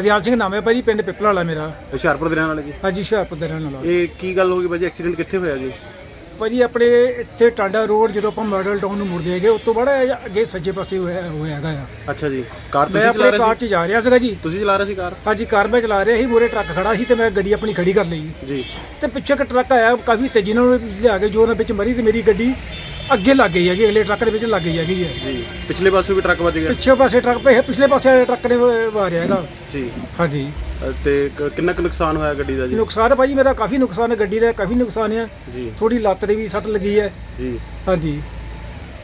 ਹਰਦਿਆਲ ਸਿੰਘ ਨਾਮ ਹੈ ਭਾਜੀ ਪਿੰਡ ਪਿਪਲਾ ਵਾਲਾ ਮੇਰਾ। ਹੁਸ਼ਿਆਰਪੁਰ ਦੇ ਰਹਿਣ ਵਾਲੇ ਜੀ? ਹਾਂਜੀ ਹੁਸ਼ਿਆਰਪੁਰ ਦੇ ਰਹਿਣ ਵਾਲਾ। ਇਹ ਕੀ ਗੱਲ ਹੋ ਗਈ ਭਾਜੀ? ਐਕਸੀਡੈਂਟ ਕਿੱਥੇ ਹੋਇਆ ਜੀ? ਭਾਜੀ ਆਪਣੇ ਇੱਥੇ ਟਾਂਡਾ ਰੋਡ ਜਦੋਂ ਆਪਾਂ ਮਾਡਲ ਟਾਊਨ ਨੂੰ ਮੁੜਦੇ ਹੈਗੇ ਉਸ ਤੋਂ ਬੜਾ ਅੱਗੇ ਸੱਜੇ ਪਾਸੇ ਹੋਇਆ ਹੋਇਆ ਹੈਗਾ ਆ। ਅੱਛਾ ਜੀ। ਕਾਰ ਤੁਸੀਂ ਚਲਾ ਆਪਣੇ ਰਹੇ ਕਾਰ ਸੀ 'ਚ ਜਾ ਰਿਹਾ ਸੀਗਾ ਜੀ। ਤੁਸੀਂ ਚਲਾ ਰਹੇ ਸੀ ਕਾਰ? ਹਾਂਜੀ ਕਾਰ ਮੈਂ ਚਲਾ ਰਿਹਾ ਸੀ ਮੂਰੇ ਟਰੱਕ ਖੜਾ ਸੀ ਤੇ ਮੈਂ ਗੱਡੀ ਆਪਣੀ ਖੜੀ ਕਰ ਲਈ। ਜੀ। ਤੇ ਪਿੱਛੇ ਇੱਕ ਟਰੱਕ ਆਇਆ ਕਾਫੀ ਤੇਜ਼ੀ ਨਾਲ ਲਿਆ ਕੇ ਜੋ ਉਹਨਾਂ ਵਿੱਚ ਮਰੀ ਤੇ ਮੇਰੀ ਗੱਡੀ ਅੱਗੇ ਲੱਗ ਗਈ ਹੈਗੀ ਅਗਲੇ ਟਰੱਕ ਦੇ ਵਿੱਚ ਲੱਗ ਗਈ ਹੈਗੀ ਹੈ ਜੀ ਪਿਛਲੇ ਪਾਸੇ ਵੀ ਟਰੱਕ ਵੱਜ ਗਿਆ? ਪਿੱਛੇ ਪਾਸੇ ਟਰੱਕ ਪਏ ਪਿਛਲੇ ਪਾਸੇ ਵਾਲੇ ਟਰੱਕ ਨੇ ਮਾਰਿਆ ਇਹਦਾ। ਜੀ। ਹਾਂਜੀ। ਤੇ ਕ- ਕਿੰਨਾ ਕੁ ਨੁਕਸਾਨ ਹੋਇਆ ਗੱਡੀ ਦਾ ਜੀ? ਨੁਕਸਾਨ ਭਾਜੀ ਮੇਰਾ ਕਾਫੀ ਨੁਕਸਾਨ ਹੈ ਗੱਡੀ ਦਾ ਕਾਫੀ ਨੁਕਸਾਨ ਹੈ। ਜੀ। ਥੋੜੀ ਲੱਤ ਦੇ ਵੀ ਸੱਟ ਲੱਗੀ ਹੈ। ਜੀ। ਹਾਂਜੀ।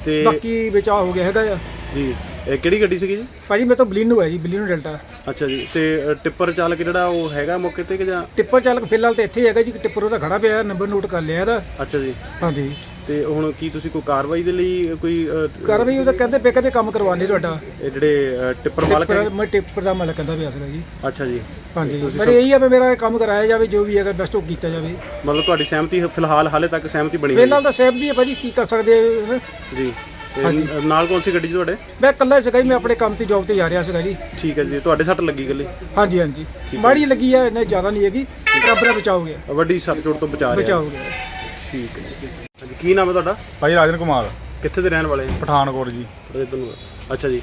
ਤੇ ਬਾਕੀ ਬਚਾਅ ਹੋ ਗਿਆ ਹੈਗਾ ਆ। ਜੀ। ਇਹ ਕਿਹੜੀ ਗੱਡੀ ਸੀਗੀ ਜੀ? ਭਾਜੀ ਮੇਰੇ ਤੋਂ ਬਲੀਨੋ ਹੈ ਜੀ ਬਲੀਨੋ ਡੈਲਟਾ। ਅੱਛਾ ਜੀ। ਤੇ ਅ, ਟਿੱਪਰ ਚਾਲਕ ਜਿਹੜਾ ਉਹ ਹੈਗਾ ਮੌਕੇ ਤੇ ਕਿ ਜਾਂ? ਟਿੱਪਰ ਚਾਲਕ ਫਿਲਹਾਲ ਤੇ ਇੱਥੇ ਹੀ ਹੈਗਾ ਜੀ ਟਿੱਪਰ ਉਹਦਾ ਖੜਾ ਪਿਆ ਨੰਬਰ ਨੋਟ ਕਰ ਲਿਆ ਇਹਦਾ। ਅੱਛਾ ਜੀ। ਹਾਂਜੀ। ਤੇ ਹੁਣ ਕੀ ਤੁਸੀਂ ਕੋਈ ਕਾਰਵਾਈ ਦੇ ਲਈ ਕੋਈ ਅ, ਕਰ ਵੀ ਉਹਦਾ ਕਹਿੰਦੇ ਪੇ ਕਹਿੰਦੇ ਕੰਮ ਕਰਵਾਣੇ ਤੁਹਾਡਾ। ਇਹ ਜਿਹੜੇ ਅ, ਟਿੱਪਰ ਮਾਲਕ ਹੈ ਟਿੱਪਰ ਮੈਂ ਟਿੱਪਰ ਦਾ ਮਾਲਕ ਕਹਿੰਦਾ ਪਿਆ ਸੀਗਾ ਜੀ। ਅੱਛਾ ਜੀ। ਹਾਂਜੀ। ਮੇਰੇ ਇਹੀ ਆ ਵੀ ਮੇਰਾ ਇਹ ਕੰਮ ਕਰਾਇਆ ਜਾਵੇ ਜੋ ਵੀ ਹੈਗਾ ਬੈਸਟ ਉਹ ਕੀਤਾ ਜਾਵੇ। ਮਤਲਬ ਤੁਹਾਡੀ ਸਹਿਮਤੀ ਫਿਲਹਾਲ ਹਾਲੇ ਤੱਕ ਸਹਿਮਤੀ ਬਣੀ ਹੋਈ ਫਿਲਹਾਲ ਤਾਂ ਸੇਫ ਵੀ ਹੈ ਭਾਜੀ ਕੀ ਕਰ ਸਕਦੇ ਆ ਜੀ। ਤੇ ਨ- ਨਾਲ ਕੌਣ ਸੀ ਗੱਡੀ 'ਚ ਤੁਹਾਡੇ? ਮੈਂ ਇਕੱਲਾ ਹੀ ਸੀਗਾ ਜੀ ਮੈਂ ਆਪਣੇ ਕੰਮ ਤੇ ਜੌਬ ਤੇ ਜਾ ਰਿਹਾ ਸੀਗਾ ਜੀ। ਠੀਕ ਹੈ ਜੀ ਤੁਹਾਡੇ ਸੱਟ ਲੱਗੀ ਗੱਲੀ ਹਾਂਜੀ ਹਾਂਜੀ। ਮਾੜੀ ਲੱਗੀ ਆ ਇਹਨੇ ਜ਼ਿਆਦਾ ਨਹੀਂ ਹੈਗੀ। ਰੱਬ ਦਾ ਬਚਾਓ ਗਿਆ। ਵੱਡੀ ਸੱਟ ਚੋਟ ਤੋਂ ਬਚਾ ਰਿਹਾ। ਬਚਾਓ ਗਿਆ। ਠੀਕ ਹੈ ਕੀ ਨਾਮ ਹੈ ਤੁਹਾਡਾ? ਭਾਈ ਰਾਜਨ ਕੁਮਾਰ। ਕਿੱਥੇ ਦੇ ਰਹਿਣ ਵਾਲੇ? ਪਠਾਨਕੋਟ ਜੀ। ਤੁਹਾਨੂੰ ਅੱਛਾ ਜੀ।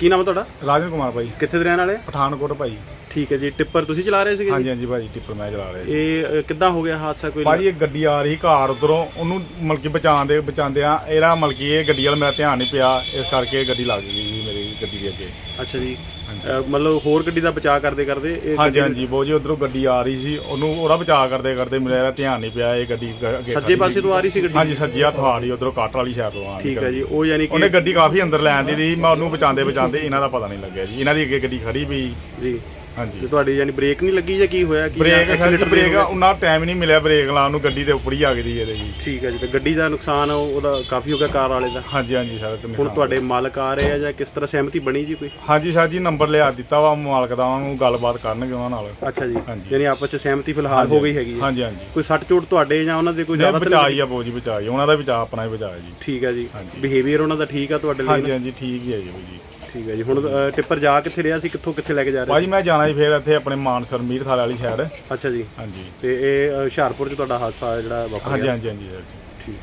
ਕੀ ਨਾਮ ਹੈ ਤੁਹਾਡਾ? ਰਾਜਨ ਕੁਮਾਰ ਭਾਈ। ਕਿੱਥੇ ਦੇ ਰਹਿਣ ਵਾਲੇ? ਪਠਾਨਕੋਟ ਭਾਈ। ਠੀਕ ਹੈ ਜੀ। ਟਿੱਪਰ ਤੁਸੀਂ ਚਲਾ ਰਹੇ ਸੀਗੇ? ਹਾਂਜੀ ਹਾਂਜੀ ਭਾਈ ਟਿੱਪਰ ਮੈਂ ਚਲਾ ਰਿਹਾ ਜੀ। ਇਹ ਕਿੱਦਾਂ ਹੋ ਗਿਆ ਹਾਦਸਾ ਕੋਈ? ਭਾਜੀ ਇਹ ਗੱਡੀ ਆ ਰਹੀ ਕਾਰ ਉਧਰੋਂ। ਉਹਨੂੰ ਮਲਕੀ ਬਚਾਉਂਦੇ ਬਚਾਉਂਦੇ ਆ ਇਹਦਾ ਮਲਕੀ ਇਹ ਗੱਡੀ ਵਾਲਾ ਮੇਰਾ ਧਿਆਨ ਨਹੀਂ ਪਿਆ। ਇਸ ਕਰਕੇ ਇਹ ਗੱਡੀ ਲੱਗ ਗਈ ਜੀ ਮੇਰੀ। ਗੱਡੀ ਦੇ ਅੱਗੇ। ਅੱਛਾ ਜੀ। ਮਤਲਬ ਹੋਰ ਗੱਡੀ ਦਾ ਬਚਾਅ ਕਰਦੇ ਕਰਦੇ ਇਹ ਹਾਂਜੀ ਹਾਂਜੀ ਬਹੁਤ ਜੀ ਉਧਰੋਂ ਗੱਡੀ ਆ ਰਹੀ ਸੀ ਉਹਨੂੰ ਉਹਦਾ ਬਚਾਅ ਕਰਦੇ ਕਰਦੇ ਮੇਰਾ ਧਿਆਨ ਨਹੀਂ ਪਿਆ ਇਹ ਗੱਡੀ ਗ- ਅੱਗੇ ਸੱਜੇ ਖੜੀ ਪਾਸੇ ਤੋਂ ਆ ਰਹੀ ਸੀ ਗੱਡੀ? ਹਾਂਜੀ ਸੱਜੇ ਹੱਥ ਆ ਰਹੀ ਉਧਰੋਂ ਕਾਟ ਵਾਲੀ ਸਾਈਡ ਤੋਂ ਆ ਰਹੀ ਠੀਕ ਹੈ ਜੀ ਉਹ ਯਾਨੀ ਕਿ ਉਹਨੇ ਗੱਡੀ ਕਾਫੀ ਅੰਦਰ ਲੈਣ ਦੀ ਸੀ ਮੈਂ ਉਹਨੂੰ ਬਚਾਉਂਦੇ ਬਚਾਉਂਦੇ ਇਹਨਾਂ ਦਾ ਪਤਾ ਨਹੀਂ ਲੱਗਿਆ ਜੀ। ਇਹਨਾਂ ਦੀ ਅੱਗੇ ਗੱਡੀ ਖੜੀ ਵੀ ਜੀ। ਹਾਂਜੀ। ਤੇ ਤੁਹਾਡੀ ਯਾਨੀ ਬ੍ਰੇਕ ਨਹੀਂ ਲੱਗੀ ਜਾਂ ਕੀ ਹੋਇਆ? ਕੀ ਬ੍ਰੇਕ ਐਕਸੀਲੇਟਰ ਬ੍ਰੇਕ ਉਹਨਾਂ ਟਾਈਮ ਨਹੀਂ ਮਿਲਿਆ ਬ੍ਰੇਕ ਲਾਉਣ ਨੂੰ ਗੱਡੀ ਦੇ ਉੱਪਰ ਹੀ ਆ ਗਈ ਜੀ ਇਹਦੇ ਜੀ। ਠੀਕ ਹੈ ਜੀ ਤੇ ਗੱਡੀ ਦਾ ਨੁਕਸਾਨ ਉਹ- ਉਹਦਾ ਕਾਫੀ ਹੋ ਗਿਆ ਕਾਰ ਵਾਲੇ ਦਾ? ਹਾਂਜੀ ਹਾਂਜੀ ਸਰ ਤੇ ਹੁਣ ਤੁਹਾਡੇ ਮਾਲਕ ਆ ਰਹੇ ਆ ਜਾਂ ਕਿਸ ਤਰ੍ਹਾਂ ਸਹਿਮਤੀ ਬਣੀ ਜੀ ਕੋਈ? ਹਾਂਜੀ ਸਰ ਜੀ ਨੰਬਰ ਲਿਆ ਦਿੱਤਾ ਵਾ ਮਾਲਕ ਦਾ ਉਹਨਾਂ ਨੂੰ ਗੱਲਬਾਤ ਕਰਨਗੇ ਉਹਨਾਂ ਨਾਲ। ਅੱਛਾ ਜੀ ਹਾਂਜੀ। ਯਾਨੀ ਆਪਸ ਚ ਸਹਿਮਤੀ ਫਿਲਹਾਲ ਹੋ ਗਈ ਹੈਗੀ ਹੈ ਹਾਂਜੀ ਹਾਂਜੀ। ਕੋਈ ਸੱਟ ਚੋਟ ਤੁਹਾਡੇ ਜਾਂ ਉਹਨਾਂ ਦੇ ਕੋਈ ਨਹੀਂ ਜ਼ਿਆਦਾ ਤਾਂ ਬਚਾਈ ਆ ਬੋ ਜੀ ਬਚਾਈ ਉਹਨਾਂ ਦਾ ਬਚਾ ਆਪਣਾ ਹੀ ਬਚਾਇਆ ਜੀ। ਠੀਕ ਹੈ ਜੀ। ਬਿਹੇਵੀਅਰ ਉਹਨਾਂ ਦਾ ਠੀਕ ਆ ਤੁਹਾਡੇ ਲਈ ਹਾਂਜੀ? ਹਾਂਜੀ ਠੀਕ ਹੀ ਹੈ ਜੀ ਬਾਈ ਜੀ। ਠੀਕ ਹੈ ਜੀ ਹੁਣ ਅ, ਟਿੱਪਰ ਜਾ ਕਿੱਥੇ ਰਿਹਾ ਸੀ ਕਿੱਥੋਂ ਕਿੱਥੇ ਲੈ ਕੇ ਜਾ ਰਹੇ ਭਾਜੀ ਮੈਂ ਜਾਣਾ ਜੀ ਫੇਰ ਇੱਥੇ ਆਪਣੇ ਮਾਨਸਰ ਮੀਰ ਥਾਲ ਵਾਲੀ ਸਾਈਡ ਸੀ? ਅੱਛਾ ਜੀ। ਹਾਂਜੀ। ਤੇ ਇਹ ਅ, ਹੁਸ਼ਿਆਰਪੁਰ ਚ ਤੁਹਾਡਾ ਹਾਦਸਾ ਜਿਹੜਾ ਵਾਪਰ ਹਾਂਜੀ ਹਾਂਜੀ ਹਾਂਜੀ ਸਰ ਜੀ ਠੀਕ।